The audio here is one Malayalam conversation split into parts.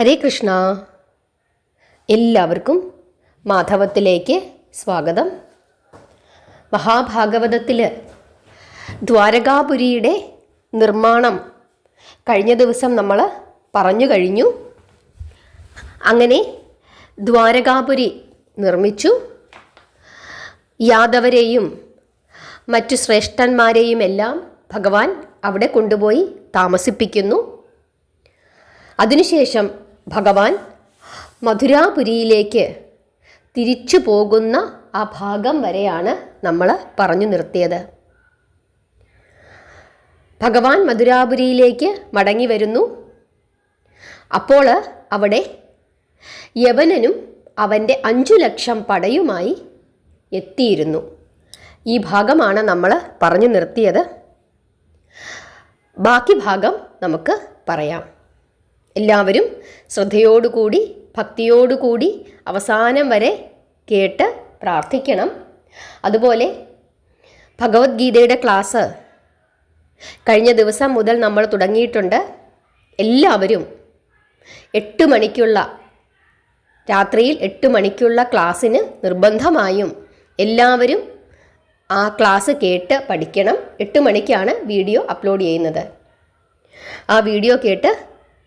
ഹരേ കൃഷ്ണ. എല്ലാവർക്കും മാധവത്തിലേക്ക് സ്വാഗതം. മഹാഭാഗവതത്തിൽ ദ്വാരകാപുരിയുടെ നിർമ്മാണം കഴിഞ്ഞ ദിവസം നമ്മൾ പറഞ്ഞു കഴിഞ്ഞു. അങ്ങനെ ദ്വാരകാപുരി നിർമ്മിച്ചു. യാദവരെയും മറ്റു ശ്രേഷ്ഠന്മാരെയും എല്ലാം ഭഗവാൻ അവിടെ കൊണ്ടുപോയി താമസിപ്പിക്കുന്നു. അതിനുശേഷം ഭഗവാൻ മധുരാപുരിയിലേക്ക് തിരിച്ചു പോകുന്ന ആ ഭാഗം വരെയാണ് നമ്മൾ പറഞ്ഞു നിർത്തിയത്. ഭഗവാൻ മധുരാപുരിയിലേക്ക് മടങ്ങി വരുന്നു. അപ്പോൾ അവിടെ യവനനും അവന്റെ അഞ്ചു ലക്ഷം പടയുമായി എത്തിയിരുന്നു. ഈ ഭാഗമാണ് നമ്മൾ പറഞ്ഞു നിർത്തിയത്. ബാക്കി ഭാഗം നമുക്ക് പറയാം. എല്ലാവരും ശ്രദ്ധയോടുകൂടി ഭക്തിയോടുകൂടി അവസാനം വരെ കേട്ട് പ്രാർത്ഥിക്കണം. അതുപോലെ ഭഗവത്ഗീതയുടെ ക്ലാസ് കഴിഞ്ഞ ദിവസം മുതൽ നമ്മൾ തുടങ്ങിയിട്ടുണ്ട്. എല്ലാവരും എട്ട് മണിക്കുള്ള രാത്രിയിൽ എട്ട് മണിക്കുള്ള ക്ലാസ്സിന് നിർബന്ധമായും എല്ലാവരും ആ ക്ലാസ് കേട്ട് പഠിക്കണം. എട്ട് മണിക്കാണ് വീഡിയോ അപ്ലോഡ് ചെയ്യുന്നത്. ആ വീഡിയോ കേട്ട്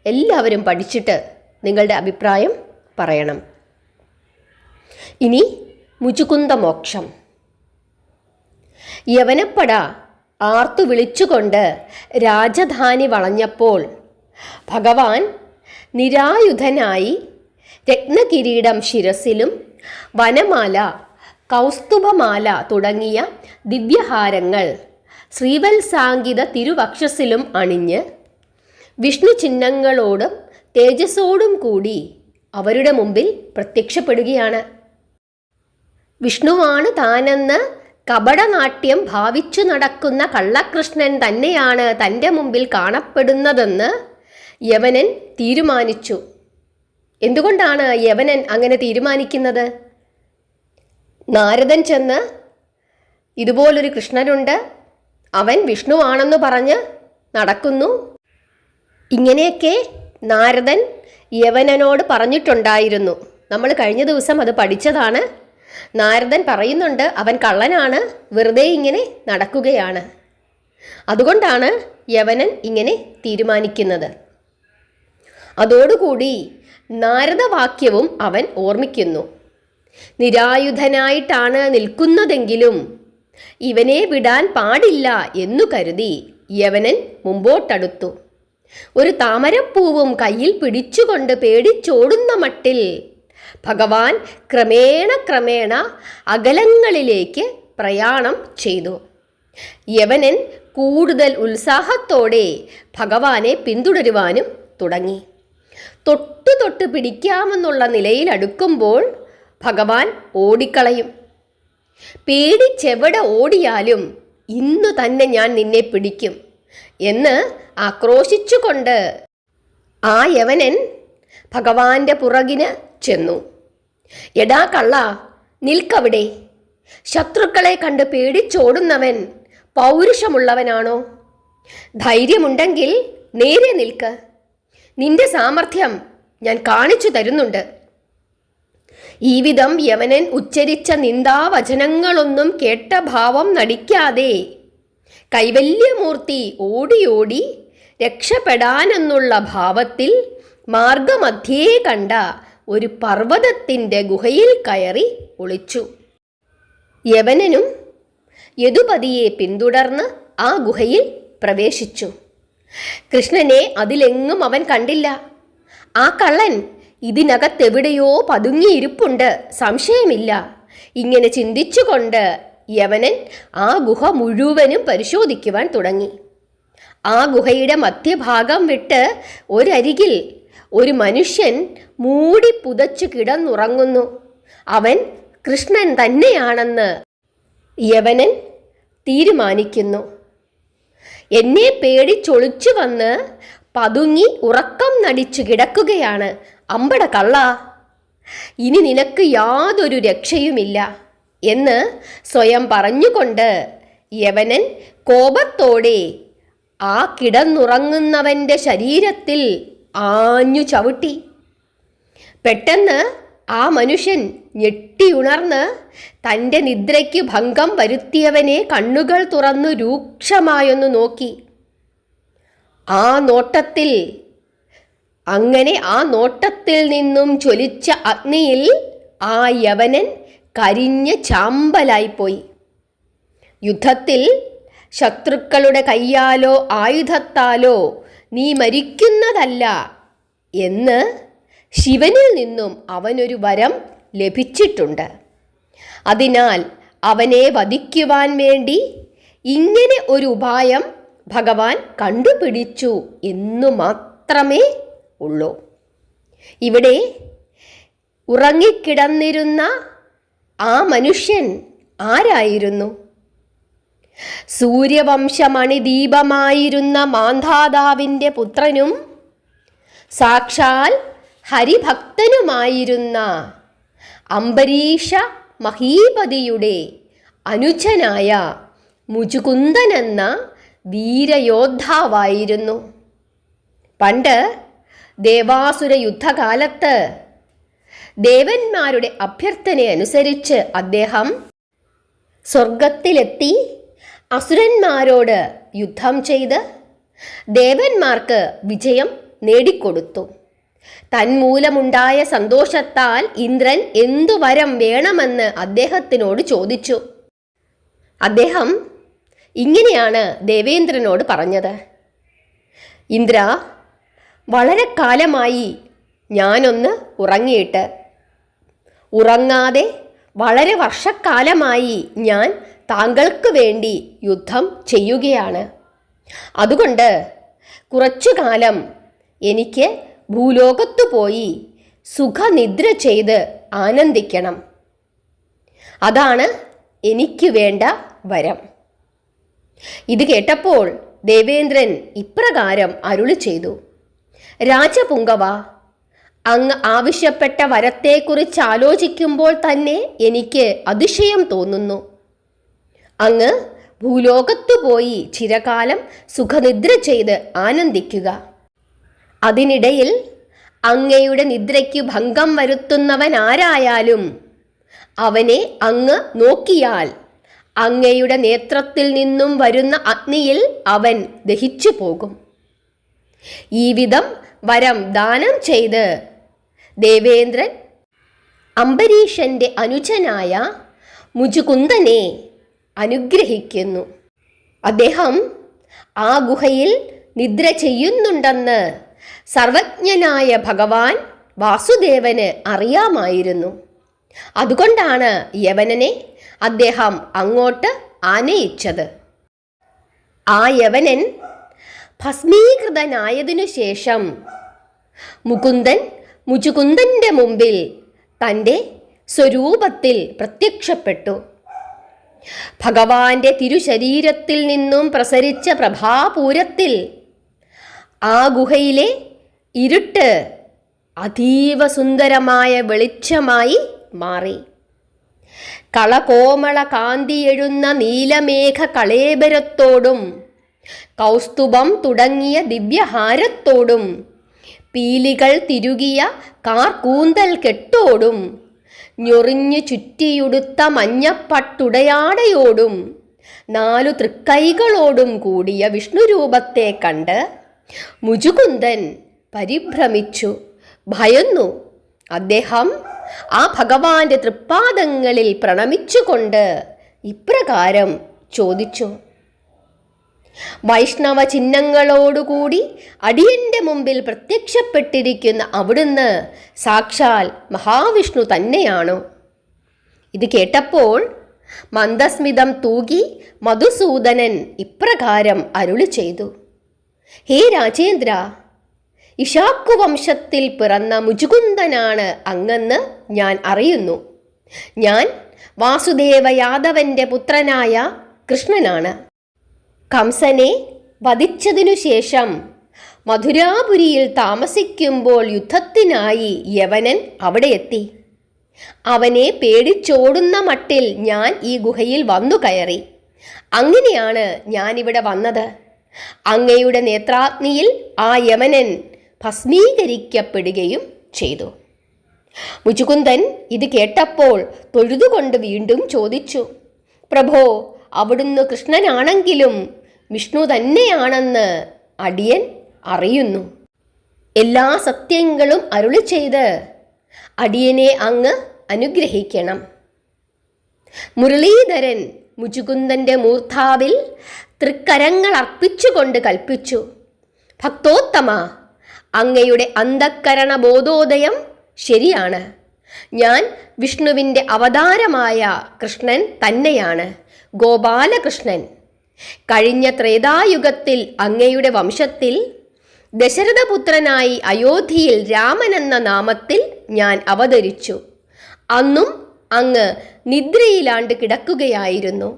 എല്ലാവരും പഠിച്ചിട്ട് നിങ്ങളുടെ അഭിപ്രായം പറയണം. ഇനി മുചുകുന്ദ മോക്ഷം യവനപ്പട ആർത്തു വിളിച്ചുകൊണ്ട് രാജധാനി വളഞ്ഞപ്പോൾ ഭഗവാൻ നിരായുധനായി രത്നകിരീടം ശിരസിലും വനമാല കൗസ്തുഭമാല തുടങ്ങിയ ദിവ്യഹാരങ്ങൾ ശ്രീവത്സാങ്കിത തിരുവക്ഷസിലും അണിഞ്ഞ് വിഷ്ണു ചിഹ്നങ്ങളോടും തേജസ്സോടും കൂടി അവരുടെ മുമ്പിൽ പ്രത്യക്ഷപ്പെടുകയാണ്. വിഷ്ണുവാണ് താനെന്ന് കപടനാട്യം ഭാവിച്ചു നടക്കുന്ന കള്ളകൃഷ്ണൻ തന്നെയാണ് തന്റെ മുമ്പിൽ കാണപ്പെടുന്നതെന്ന് യവനൻ തീരുമാനിച്ചു. എന്തുകൊണ്ടാണ് യവനൻ അങ്ങനെ തീരുമാനിക്കുന്നത്? നാരദൻ ചെന്ന് ഇതുപോലൊരു കൃഷ്ണനുണ്ട്. അവൻ വിഷ്ണുവാണെന്ന് പറഞ്ഞ് നടക്കുന്നു. ഇങ്ങനെയൊക്കെ നാരദൻ യവനനോട് പറഞ്ഞിട്ടുണ്ടായിരുന്നു. നമ്മൾ കഴിഞ്ഞ ദിവസം അത് പഠിച്ചതാണ്. നാരദൻ പറയുന്നുണ്ട് അവൻ കള്ളനാണ് വെറുതെ ഇങ്ങനെ നടക്കുകയാണ്. അതുകൊണ്ടാണ് യവനൻ ഇങ്ങനെ തീരുമാനിക്കുന്നത്. അതോടുകൂടി നാരദവാക്യവും അവൻ ഓർമ്മിക്കുന്നു. നിരായുധനായിട്ടാണ് നിൽക്കുന്നതെങ്കിലും ഇവനെ വിടാൻ പാടില്ല എന്നു കരുതി യവനൻ മുമ്പോട്ടടുത്തു. ഒരു താമരപ്പൂവും കയ്യിൽ പിടിച്ചുകൊണ്ട് പേടിച്ചോടുന്ന മട്ടിൽ ഭഗവാൻ ക്രമേണ ക്രമേണ അകലങ്ങളിലേക്ക് പ്രയാണം ചെയ്തു. യവനൻ കൂടുതൽ ഉത്സാഹത്തോടെ ഭഗവാനെ പിന്തുടരുവാനും തുടങ്ങി. തൊട്ടു തൊട്ട് പിടിക്കാമെന്നുള്ള നിലയിൽ അടുക്കുമ്പോൾ ഭഗവാൻ ഓടിക്കളയും. പേടിച്ചെവിടെ ഓടിയാലും ഇന്നു തന്നെ ഞാൻ നിന്നെ പിടിക്കും. എന്ന് ആക്രോശിച്ചുകൊണ്ട് ആ യവനൻ ഭഗവാന്റെ പുറകിന് ചെന്നു. എടാ കള്ള നിൽക്കവിടെ. ശത്രുക്കളെ കണ്ട് പേടിച്ചോടുന്നവൻ പൗരുഷമുള്ളവനാണോ? ധൈര്യമുണ്ടെങ്കിൽ നേരെ നിൽക്ക്. നിന്റെ സാമർഥ്യം ഞാൻ കാണിച്ചു തരുന്നുണ്ട്. ഈ വിധം യവനൻ ഉച്ചരിച്ച നിന്ദാവചനങ്ങളൊന്നും കേട്ട ഭാവം നടിക്കാതെ കൈവല്യമൂർത്തി ഓടി ഓടി രക്ഷപ്പെടാനെന്നുള്ള ഭാവത്തിൽ മാർഗമധ്യേ കണ്ട ഒരു പർവതത്തിന്റെ ഗുഹയിൽ കയറി ഒളിച്ചു. യവനനും യദുപതിയെ പിന്തുടർന്ന് ആ ഗുഹയിൽ പ്രവേശിച്ചു. കൃഷ്ണനെ അതിലെങ്ങും അവൻ കണ്ടില്ല. ആ കള്ളൻ ഇതിനകത്തെവിടെയോ പതുങ്ങിയിരിപ്പുണ്ട് സംശയമില്ല. ഇങ്ങനെ ചിന്തിച്ചുകൊണ്ട് യവനൻ ആ ഗുഹ മുഴുവനും പരിശോധിക്കുവാൻ തുടങ്ങി. ആ ഗുഹയുടെ മധ്യഭാഗം വിട്ട് ഒരരികിൽ ഒരു മനുഷ്യൻ മൂടി പുതച്ചു കിടന്നുറങ്ങുന്നു. അവൻ കൃഷ്ണൻ തന്നെയാണെന്ന് യവനൻ തീരുമാനിക്കുന്നു. എന്നെ പേടിച്ചൊളിച്ചു വന്ന് പതുങ്ങി ഉറക്കം നടിച്ചു കിടക്കുകയാണ് അമ്പട കള്ള. ഇനി നിനക്ക് യാതൊരു രക്ഷയുമില്ല. എന്ന് സ്വയം പറഞ്ഞുകൊണ്ട് യവനൻ കോപത്തോടെ ആ കിടന്നുറങ്ങുന്നവന്റെ ശരീരത്തിൽ ആഞ്ഞു ചവിട്ടി. പെട്ടെന്ന് ആ മനുഷ്യൻ ഞെട്ടിയുണർന്ന് തന്റെ നിദ്രയ്ക്ക് ഭംഗം വരുത്തിയവനെ കണ്ണുകൾ തുറന്നു രൂക്ഷമായൊന്നു നോക്കി. ആ നോട്ടത്തിൽ അങ്ങനെ ആ നോട്ടത്തിൽ നിന്നും ചൊലിച്ച അഗ്നിയിൽ ആ യവനൻ കരിഞ്ഞ് ചാമ്പലായിപ്പോയി. യുദ്ധത്തിൽ ശത്രുക്കളുടെ കയ്യാലോ ആയുധത്താലോ നീ മരിക്കുന്നതല്ല എന്ന് ശിവനിൽ നിന്നും അവനൊരു വരം ലഭിച്ചിട്ടുണ്ട്. അതിനാൽ അവനെ വധിക്കുവാൻ വേണ്ടി ഇങ്ങനെ ഒരു ഉപായം ഭഗവാൻ കണ്ടുപിടിച്ചു എന്നു മാത്രമേ ഉള്ളൂ. ഇവിടെ ഉറങ്ങിക്കിടന്നിരുന്ന ആ മനുഷ്യൻ ആരായിരുന്നു? സൂര്യവംശമണിദീപമായിരുന്ന മാന്ധാതാവിന്റെ പുത്രനും സാക്ഷാൽ ഹരിഭക്തനുമായിരുന്ന അംബരീഷ മഹീപതിയുടെ അനുജനായ മുചുകുന്ദൻ എന്ന വീരയോദ്ധാവായിരുന്നു. പണ്ട് ദേവാസുര യുദ്ധകാലത്ത് ദേവന്മാരുടെ അഭ്യർത്ഥനയനുസരിച്ച് അദ്ദേഹം സ്വർഗത്തിലെത്തി അസുരന്മാരോട് യുദ്ധം ചെയ്ത് ദേവന്മാർക്ക് വിജയം നേടിക്കൊടുത്തു. തന്മൂലമുണ്ടായ സന്തോഷത്താൽ ഇന്ദ്രൻ എന്തു വരം വേണമെന്ന് അദ്ദേഹത്തിനോട് ചോദിച്ചു. അദ്ദേഹം ഇങ്ങനെയാണ് ദേവേന്ദ്രനോട് പറഞ്ഞത്. ഇന്ദ്ര വളരെ കാലമായി ഞാനൊന്ന് ഉറങ്ങിയിട്ട് ഉറങ്ങാതെ വളരെ വർഷക്കാലമായി ഞാൻ താങ്കൾക്ക് വേണ്ടി യുദ്ധം ചെയ്യുകയാണ്. അതുകൊണ്ട് കുറച്ചു കാലം എനിക്ക് ഭൂലോകത്തു പോയി സുഖനിദ്ര ചെയ്ത് ആനന്ദിക്കണം. അതാണ് എനിക്ക് വേണ്ട വരം. ഇത് കേട്ടപ്പോൾ ദേവേന്ദ്രൻ ഇപ്രകാരം അരുളി ചെയ്തു. രാജപുങ്കവ അങ്ങ് ആവശ്യപ്പെട്ട വരത്തെക്കുറിച്ച് ആലോചിക്കുമ്പോൾ തന്നെ എനിക്ക് അതിശയം തോന്നുന്നു. അങ്ങ് ഭൂലോകത്തു പോയി ചിരകാലം സുഖനിദ്ര ചെയ്ത് ആനന്ദിക്കുക. അതിനിടയിൽ അങ്ങയുടെ നിദ്രയ്ക്ക് ഭംഗം വരുത്തുന്നവൻ ആരായാലും അവനെ അങ്ങ് നോക്കിയാൽ അങ്ങയുടെ നേത്രത്തിൽ നിന്നും വരുന്ന അഗ്നിയിൽ അവൻ ദഹിച്ചു പോകും ഈ വിധം വരം ദാനം ചെയ്ത് ദേവേന്ദ്രൻ അംബരീഷന്റെ അനുജനായ മുജുകുന്ദനെ അനുഗ്രഹിക്കുന്നു. അദ്ദേഹം ആ ഗുഹയിൽ നിദ്ര ചെയ്യുന്നുണ്ടെന്ന് സർവജ്ഞനായ ഭഗവാൻ വാസുദേവന് അറിയാമായിരുന്നു. അതുകൊണ്ടാണ് യവനനെ അദ്ദേഹം അങ്ങോട്ട് ആനയിച്ചത്. ആ യവനൻ ഭസ്മീകൃതനായതിനു ശേഷം മുകുന്ദൻ മുചുകുന്ദന്റെ മുമ്പിൽ തന്റെ സ്വരൂപത്തിൽ പ്രത്യക്ഷപ്പെട്ടു. ഭഗവാന്റെ തിരുശരീരത്തിൽ നിന്നും പ്രസരിച്ച പ്രഭാപൂരത്തിൽ ആ ഗുഹയിലെ ഇരുട്ട് അതീവ സുന്ദരമായ വെളിച്ചമായി മാറി. കളകോമള കാന്തിയെഴുന്ന നീലമേഘ കളേബരത്തോടും കൗസ്തുഭം തുടങ്ങിയ ദിവ്യഹാരത്തോടും പീലികൾ തിരുകിയ കാർ കൂന്തൽ കെട്ടോടും. ഞൊറിഞ്ഞു ചുറ്റിയുടുത്ത മഞ്ഞപ്പട്ടുടയാടയോടും. നാലു തൃക്കൈകളോടും കൂടിയ വിഷ്ണുരൂപത്തെ കണ്ട് മുജുകുന്ദൻ പരിഭ്രമിച്ചു. ഭയന്നു. അദ്ദേഹം ആ ഭഗവാന്റെ തൃപ്പാദങ്ങളിൽ പ്രണമിച്ചുകൊണ്ട് ഇപ്രകാരം ചോദിച്ചു. വൈഷ്ണവ ചിഹ്നങ്ങളോടുകൂടി അടിയന്റെ മുമ്പിൽ പ്രത്യക്ഷപ്പെട്ടിരിക്കുന്ന അവിടുന്ന് സാക്ഷാൽ മഹാവിഷ്ണു തന്നെയാണോ. ഇത് കേട്ടപ്പോൾ മന്ദസ്മിതം തൂകി മധുസൂദനൻ ഇപ്രകാരം അരുളി ചെയ്തു. ഹേ രാജേന്ദ്ര ഇഷാക്കു വംശത്തിൽ പിറന്ന മുജുകുന്ദനാണ് അങ്ങെന്ന് ഞാൻ അറിയുന്നു. ഞാൻ വാസുദേവ യാദവന്റെ പുത്രനായ കൃഷ്ണനാണ്. കംസനെ വധിച്ചതിനു ശേഷം മധുരാപുരിയിൽ താമസിക്കുമ്പോൾ യുദ്ധത്തിനായി യവനൻ അവിടെ എത്തി. അവനെ പേടിച്ചോടുന്ന മട്ടിൽ ഞാൻ ഈ ഗുഹയിൽ വന്നു കയറി. അങ്ങനെയാണ് ഞാനിവിടെ വന്നത്. അങ്ങയുടെ നേത്രാഗ്നിയിൽ ആ യവനൻ ഭസ്മീകരിക്കപ്പെടുകയും ചെയ്തു. മുചുകുന്ദൻ ഇത് കേട്ടപ്പോൾ തൊഴുതുകൊണ്ട് വീണ്ടും ചോദിച്ചു പ്രഭോ അവിടുന്ന് കൃഷ്ണനാണെങ്കിലും വിഷ്ണു തന്നെയാണെന്ന് അടിയൻ അറിയുന്നു. എല്ലാ സത്യങ്ങളും അരുളി ചെയ്ത് അടിയനെ അങ്ങ് അനുഗ്രഹിക്കണം. മുരളീധരൻ മുജുകുന്ദന്റെ മൂർധാവിൽ തൃക്കരങ്ങൾ അർപ്പിച്ചുകൊണ്ട് കൽപ്പിച്ചു. ഭക്തോത്തമ അങ്ങയുടെ അന്ധക്കരണ ബോധോദയം ശരിയാണ്. ഞാൻ വിഷ്ണുവിന്റെ അവതാരമായ കൃഷ്ണൻ തന്നെയാണ്. ഗോപാലകൃഷ്ണൻ. കഴിഞ്ഞ ത്രേതായുഗത്തിൽ അങ്ങയുടെ വംശത്തിൽ ദശരഥപുത്രനായി അയോധ്യയിൽ രാമൻ എന്ന നാമത്തിൽ ഞാൻ അവതരിച്ചു. അന്നും അങ്ങ് നിദ്രയിലാണ്ട് കിടക്കുകയായിരുന്നു.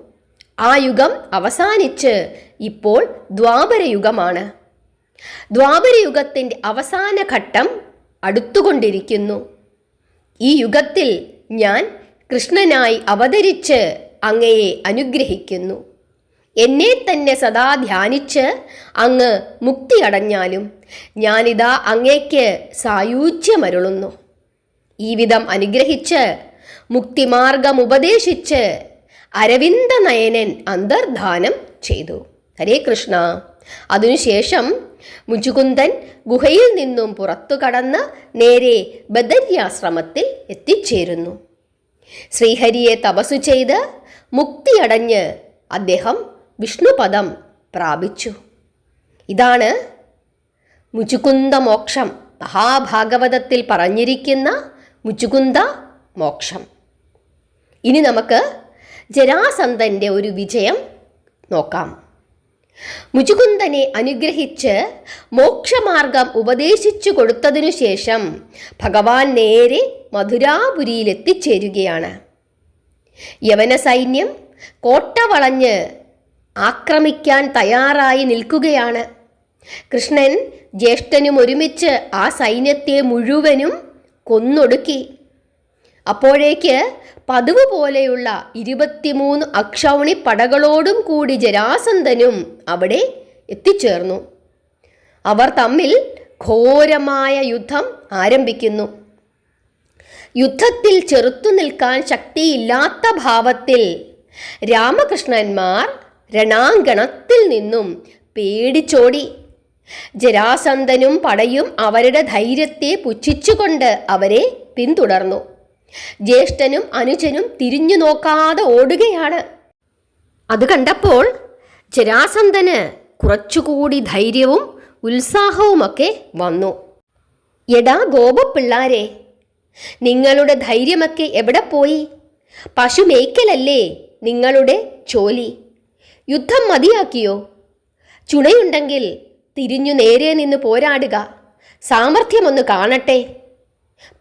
ആ യുഗം അവസാനിച്ച് ഇപ്പോൾ ദ്വാപരയുഗമാണ് ദ്വാപരയുഗത്തിന്റെ അവസാന ഘട്ടം അടുത്തുകൊണ്ടിരിക്കുന്നു. ഈ യുഗത്തിൽ ഞാൻ കൃഷ്ണനായി അവതരിച്ച് അങ്ങയെ അനുഗ്രഹിക്കുന്നു. എന്നെ തന്നെ സദാ ധ്യാനിച്ച് അങ്ങ് മുക്തി അടഞ്ഞാലും ഞാനിതാ അങ്ങേക്ക് സായൂജ്യമരുളുന്നു. ഈ വിധം അനുഗ്രഹിച്ച് മുക്തിമാർഗം ഉപദേശിച്ച് അരവിന്ദ നയനൻ അന്തർധാനം ചെയ്തു. ഹരേ കൃഷ്ണ. അതിനുശേഷം മുജുകുന്ദൻ ഗുഹയിൽ നിന്നും പുറത്തു കടന്ന് നേരെ ബദര്യാശ്രമത്തിൽ എത്തിച്ചേരുന്നു. ശ്രീഹരിയെ തപസ്സു ചെയ്ത് മുക്തിയടഞ്ഞ് അദ്ദേഹം വിഷ്ണുപദം പ്രാപിച്ചു. ഇതാണ് മുചുകുന്ദ മോക്ഷം മഹാഭാഗവതത്തിൽ പറഞ്ഞിരിക്കുന്ന മുചുകുന്ദ മോക്ഷം ഇനി നമുക്ക് ജരാസന്ധന്റെ ഒരു വിജയം നോക്കാം. മുചുകുന്ദനെ അനുഗ്രഹിച്ച് മോക്ഷമാർഗം ഉപദേശിച്ചു കൊടുത്തതിനു ശേഷം ഭഗവാൻ നേരെ മധുരാപുരിയിലെത്തിച്ചേരുകയാണ്. യവന സൈന്യം കോട്ട വളഞ്ഞ് ആക്രമിക്കാൻ തയ്യാറായി നിൽക്കുകയാണ്. കൃഷ്ണൻ ജ്യേഷ്ഠനും ഒരുമിച്ച് ആ സൈന്യത്തെ മുഴുവനും കൊന്നൊടുക്കി. അപ്പോഴേക്ക് പതിവ് പോലെയുള്ള ഇരുപത്തിമൂന്ന് അക്ഷൗണി പടകളോടും കൂടി ജരാസന്ധനും അവിടെ എത്തിച്ചേർന്നു. അവർ തമ്മിൽ ഘോരമായ യുദ്ധം ആരംഭിക്കുന്നു. യുദ്ധത്തിൽ ചെറുത്തു നിൽക്കാൻ ശക്തിയില്ലാത്ത ഭാവത്തിൽ രാമകൃഷ്ണന്മാർ രണാങ്കണത്തിൽ നിന്നും പേടിച്ചോടി. ജരാസന്ധനും പടയും അവരുടെ ധൈര്യത്തെ പുച്ഛിച്ചുകൊണ്ട് അവരെ പിന്തുടർന്നു. ജ്യേഷ്ഠനും അനുജനും തിരിഞ്ഞു നോക്കാതെ ഓടുകയാണ്. അത് കണ്ടപ്പോൾ ജരാസന്ധന് കുറച്ചുകൂടി ധൈര്യവും ഉത്സാഹവുമൊക്കെ വന്നു. എടാ ഗോപപ്പിള്ളാരെ നിങ്ങളുടെ ധൈര്യമൊക്കെ എവിടെ പോയി? പശു മേയ്ക്കലല്ലേ നിങ്ങളുടെ ജോലി. യുദ്ധം മതിയാക്കിയോ? ചുണയുണ്ടെങ്കിൽ തിരിഞ്ഞു നേരെ നിന്ന് പോരാടുക. സാമർഥ്യമൊന്ന് കാണട്ടെ.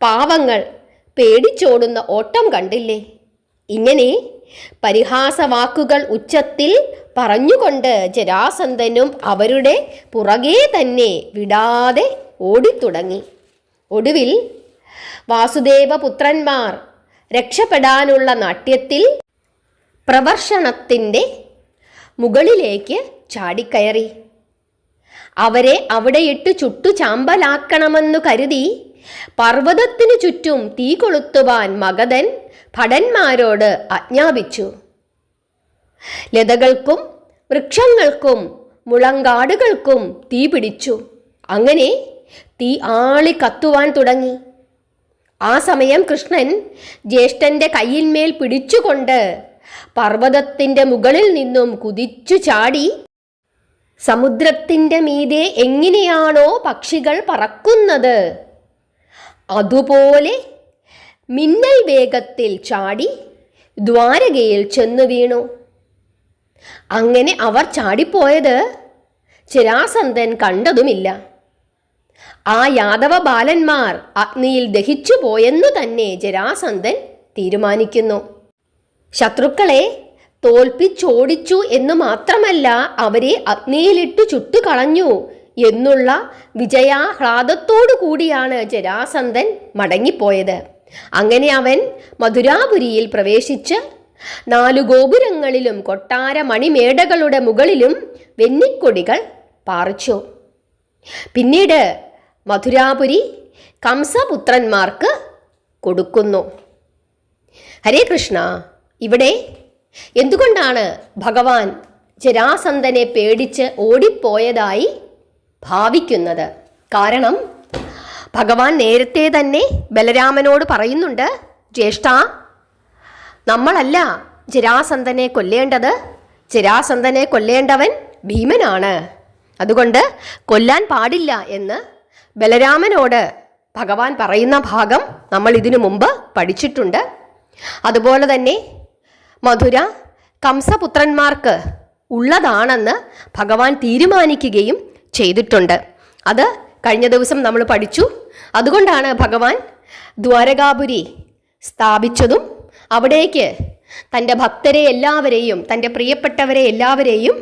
പാവങ്ങൾ പേടിച്ചോടുന്ന ഓട്ടം കണ്ടില്ലേ? ഇങ്ങനെ പരിഹാസവാക്കുകൾ ഉച്ചത്തിൽ പറഞ്ഞുകൊണ്ട് ജരാസന്ധനും അവരുടെ പുറകെ തന്നെ വിടാതെ ഓടിത്തുടങ്ങി. ഒടുവിൽ വാസുദേവപുത്രന്മാർ രക്ഷപ്പെടാനുള്ള നാട്യത്തിൽ പ്രവർഷണത്തിന്റെ മുകളിലേക്ക് ചാടിക്കയറി. അവരെ അവിടെയിട്ട് ചുട്ടു ചാമ്പലാക്കണമെന്നു കരുതി പർവതത്തിനു ചുറ്റും തീ കൊളുത്തുവാൻ മഗധൻ ഭടന്മാരോട് ആജ്ഞാപിച്ചു. ലതകൾക്കും വൃക്ഷങ്ങൾക്കും മുളങ്കാടുകൾക്കും തീ പിടിച്ചു. അങ്ങനെ തീ ആളി കത്തുവാൻ തുടങ്ങി. ആ സമയം കൃഷ്ണൻ ജ്യേഷ്ഠന്റെ കയ്യിന്മേൽ പിടിച്ചുകൊണ്ട് പർവതത്തിന്റെ മുകളിൽ നിന്നും കുതിച്ചു ചാടി. സമുദ്രത്തിന്റെ മീതെ എങ്ങനെയാണോ പക്ഷികൾ പറക്കുന്നത്. അതുപോലെ മിന്നൽ വേഗത്തിൽ ചാടി ദ്വാരകയിൽ ചെന്നു വീണു. അങ്ങനെ അവർ ചാടിപ്പോയത് ചിരാസന്ധൻ കണ്ടതുമില്ല. ആ യാദവ ബാലന്മാർ അഗ്നിയിൽ ദഹിച്ചു പോയെന്നു തന്നെ ജരാസന്ധൻ തീരുമാനിക്കുന്നു. ശത്രുക്കളെ തോൽപ്പിച്ചോടിച്ചു എന്ന് മാത്രമല്ല അവരെ അഗ്നിയിലിട്ടു ചുട്ടുകളഞ്ഞു എന്നുള്ള വിജയാഹ്ലാദത്തോടു കൂടിയാണ് ജരാസന്ധൻ മടങ്ങിപ്പോയത്. അങ്ങനെ അവൻ മധുരാപുരിയിൽ പ്രവേശിച്ച് നാലു ഗോപുരങ്ങളിലും കൊട്ടാര മണിമേടകളുടെ മുകളിലും വെന്നിക്കൊടികൾ പാറിച്ചു. പിന്നീട് മധുരാപുരി കംസപുത്രന്മാർക്ക് കൊടുക്കുന്നു. ഹരേ കൃഷ്ണ. ഇവിടെ എന്തുകൊണ്ടാണ് ഭഗവാൻ ജരാസന്ധനെ പേടിച്ച് ഓടിപ്പോയതായി ഭാവിക്കുന്നത്? കാരണം ഭഗവാൻ നേരത്തെ തന്നെ ബലരാമനോട് പറയുന്നുണ്ട് ജ്യേഷ്ഠ നമ്മളല്ല ജരാസന്ധനെ കൊല്ലേണ്ടത്. ജരാസന്ധനെ കൊല്ലേണ്ടവൻ ഭീമനാണ്. അതുകൊണ്ട് കൊല്ലാൻ പാടില്ല എന്ന് ബലരാമനോട് ഭഗവാൻ പറയുന്ന ഭാഗം നമ്മൾ ഇതിനു മുമ്പ് പഠിച്ചിട്ടുണ്ട്. അതുപോലെ തന്നെ മധുര കംസപുത്രന്മാർക്ക് ഉള്ളതാണെന്ന് ഭഗവാൻ തീരുമാനിക്കുകയും ചെയ്തിട്ടുണ്ട്. അത് കഴിഞ്ഞ ദിവസം നമ്മൾ പഠിച്ചു. അതുകൊണ്ടാണ് ഭഗവാൻ ദ്വാരകാപുരി സ്ഥാപിച്ചതും അവിടേക്ക് തന്റെ ഭക്തരെ എല്ലാവരെയും തന്റെ പ്രിയപ്പെട്ടവരെ എല്ലാവരെയും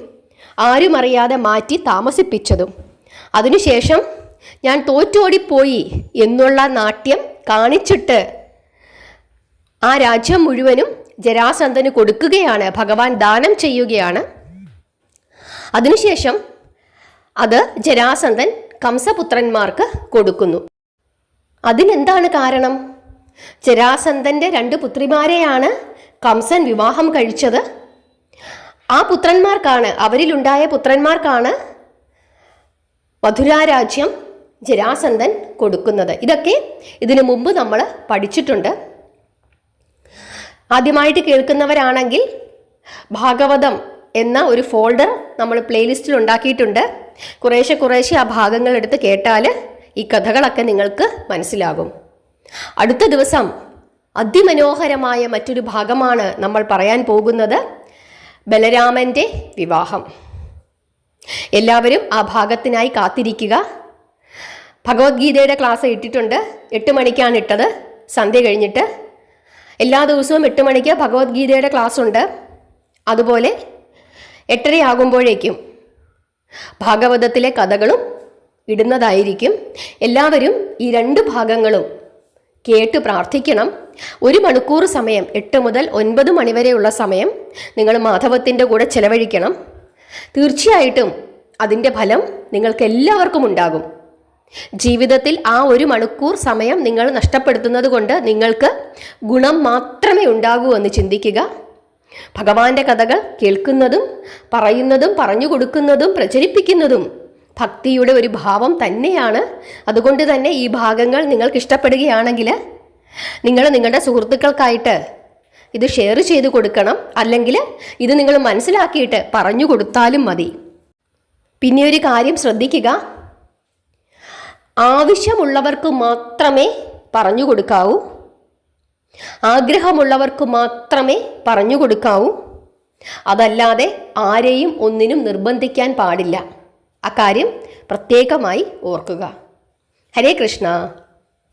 ആരുമറിയാതെ മാറ്റി താമസിപ്പിച്ചതും. അതിനുശേഷം ഞാൻ തോറ്റോടിപ്പോയി എന്നുള്ള നാട്യം കാണിച്ചിട്ട് ആ രാജ്യം മുഴുവനും ജരാസന്ധന് കൊടുക്കുകയാണ് ഭഗവാൻ ദാനം ചെയ്യുകയാണ്. അതിനുശേഷം അത് ജരാസന്ധൻ കംസപുത്രന്മാർക്ക് കൊടുക്കുന്നു. അതിനെന്താണ് കാരണം? ജരാസന്ധന്റെ രണ്ട് പുത്രിമാരെയാണ് കംസൻ വിവാഹം കഴിച്ചത്. ആ പുത്രന്മാർക്കാണ് അവരിലുണ്ടായ പുത്രന്മാർക്കാണ് മധുരാരാജ്യം ജരാസന്ധൻ കൊടുക്കുന്നത്. ഇതൊക്കെ ഇതിനു മുമ്പ് നമ്മൾ പഠിച്ചിട്ടുണ്ട്. ആദ്യമായിട്ട് കേൾക്കുന്നവരാണെങ്കിൽ ഭാഗവതം എന്ന ഒരു ഫോൾഡർ നമ്മൾ പ്ലേലിസ്റ്റിൽ ഉണ്ടാക്കിയിട്ടുണ്ട്. കുറേശ്ശെ കുറേശ്ശെ ആ ഭാഗങ്ങൾ എടുത്ത് കേട്ടാൽ ഈ കഥകളൊക്കെ നിങ്ങൾക്ക് മനസ്സിലാകും. അടുത്ത ദിവസം അതിമനോഹരമായ മറ്റൊരു ഭാഗമാണ് നമ്മൾ പറയാൻ പോകുന്നത്. ബലരാമന്റെ വിവാഹം. എല്ലാവരും ആ ഭാഗത്തിനായി കാത്തിരിക്കുക. ഭഗവത്ഗീതയുടെ ക്ലാസ് ഇട്ടിട്ടുണ്ട്. എട്ട് മണിക്കാണ് ഇട്ടത്. സന്ധ്യ കഴിഞ്ഞിട്ട് എല്ലാ ദിവസവും എട്ട് മണിക്ക് ഭഗവത്ഗീതയുടെ ക്ലാസ് ഉണ്ട്. അതുപോലെ എട്ടരയാകുമ്പോഴേക്കും ഭാഗവതത്തിലെ കഥകളും ഇടുന്നതായിരിക്കും. എല്ലാവരും ഈ രണ്ട് ഭാഗങ്ങളും കേട്ട് പ്രാർത്ഥിക്കണം. ഒരു മണിക്കൂർ സമയം എട്ട് മുതൽ ഒൻപത് മണിവരെയുള്ള സമയം നിങ്ങൾ മാധവത്തിന്റെ കൂടെ ചെലവഴിക്കണം. തീർച്ചയായിട്ടും അതിന്റെ ഫലം നിങ്ങൾക്ക് എല്ലാവർക്കും ഉണ്ടാകും. ജീവിതത്തിൽ ആ ഒരു മണിക്കൂർ സമയം നിങ്ങൾ നഷ്ടപ്പെടുത്തുന്നത് കൊണ്ട് നിങ്ങൾക്ക് ഗുണം മാത്രമേ ഉണ്ടാകൂ എന്ന് ചിന്തിക്കുക. ഭഗവാന്റെ കഥകൾ കേൾക്കുന്നതും പറയുന്നതും പറഞ്ഞു കൊടുക്കുന്നതും പ്രചരിപ്പിക്കുന്നതും ഭക്തിയുടെ ഒരു ഭാവം തന്നെയാണ്. അതുകൊണ്ട് തന്നെ ഈ ഭാഗങ്ങൾ നിങ്ങൾക്ക് ഇഷ്ടപ്പെടുകയാണെങ്കിൽ നിങ്ങൾ നിങ്ങളുടെ സുഹൃത്തുക്കൾക്കായിട്ട് ഇത് ഷെയർ ചെയ്ത് കൊടുക്കണം. അല്ലെങ്കിൽ ഇത് നിങ്ങൾ മനസ്സിലാക്കിയിട്ട് പറഞ്ഞു കൊടുത്താലും മതി. പിന്നെ ഒരു കാര്യം ശ്രദ്ധിക്കുക. ആവശ്യമുള്ളവർക്ക് മാത്രമേ പറഞ്ഞു കൊടുക്കാവൂ. ആഗ്രഹമുള്ളവർക്ക് മാത്രമേ പറഞ്ഞു കൊടുക്കാവൂ. അതല്ലാതെ ആരെയും ഒന്നിനും നിർബന്ധിക്കാൻ പാടില്ല. അക്കാര്യം പ്രത്യേകമായി ഓർക്കുക. ഹരേ കൃഷ്ണ.